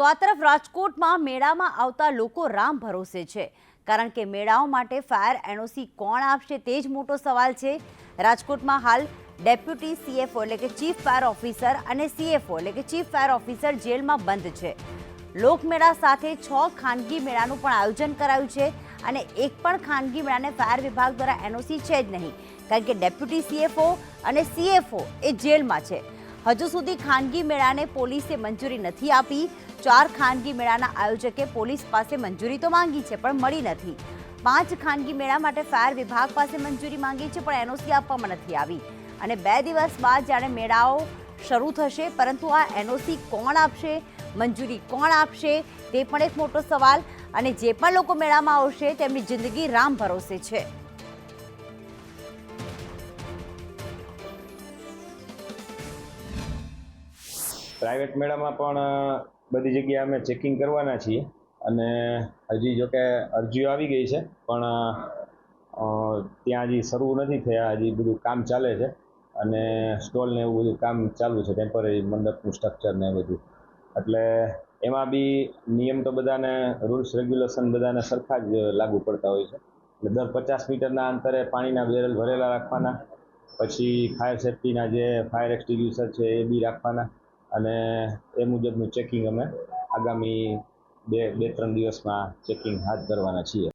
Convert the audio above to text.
તો આ તરફ રાજકોટમાં મેળામાં આવતા લોકો રામ ભરોસે છે. કારણ કે મેળાઓ માટે ફાયર એનઓસી કોણ આપશે તે જ મોટો સવાલ છે. રાજકોટમાં હાલ ડેપ્યુટી સીએફઓ એટલે કે ચીફ ફાયર ઓફિસર અને સીએફઓ એટલે કે ચીફ ફાયર ઓફિસર જેલમાં બંધ છે. લોકમેળા સાથે છ ખાનગી મેળાનું પણ આયોજન કરાયું છે અને એક પણ ખાનગી મેળાને ફાયર વિભાગ દ્વારા એનઓસી છે જ નહીં. કારણ કે ડેપ્યુટી સીએફઓ અને સીએફઓ એ જેલમાં છે. હજુ સુધી ખાનગી મેળાને પોલીસે મંજૂરી નથી આપી. ચાર ખાનગી મેળાના આયોજકે પોલીસ પાસે મંજૂરી તો માંગી છે, પણ મળી નથી. પાંચ ખાનગી મેળા માટે ફાયર વિભાગ પાસે મંજૂરી માંગી છે, પણ એનઓસી આપવામાં નથી આવી. અને બે દિવસ બાદ જાણે મેળાઓ શરૂ થશે, પરંતુ આ એનઓસી કોણ આપશે, મંજૂરી કોણ આપશે, તે પણ એક મોટો સવાલ. અને જે પણ લોકો મેળામાં આવશે, તેમની જિંદગી રામ ભરોસે છે. પ્રાઇવેટ મેળામાં પણ બધી જગ્યાએ અમે ચેકિંગ કરવાના છીએ અને હજી જો કે અરજીઓ આવી ગઈ છે, પણ ત્યાં હજી શરૂ નથી થયા, હજી બધું કામ ચાલે છે અને સ્ટોલ ને એવું બધું કામ ચાલુ છે ટેમ્પરરી મંડપનું સ્ટ્રક્ચર ને બધું. એટલે એમાં બી નિયમ તો બધાને રૂલ્સ રેગ્યુલેશન બધાને સરખા જ લાગુ પડતા હોય છે. એટલે દર પચાસ મીટરના અંતરે પાણીના બેરલ ભરેલા રાખવાના, પછી ફાયર સેફ્ટીના જે ફાયર એક્સટિંગ્યુશર છે એ બી રાખવાના અને એ મુજબનું ચેકિંગ અમે આગામી બે બે ત્રણ દિવસમાં ચેકિંગ હાથ ધરવાના છીએ.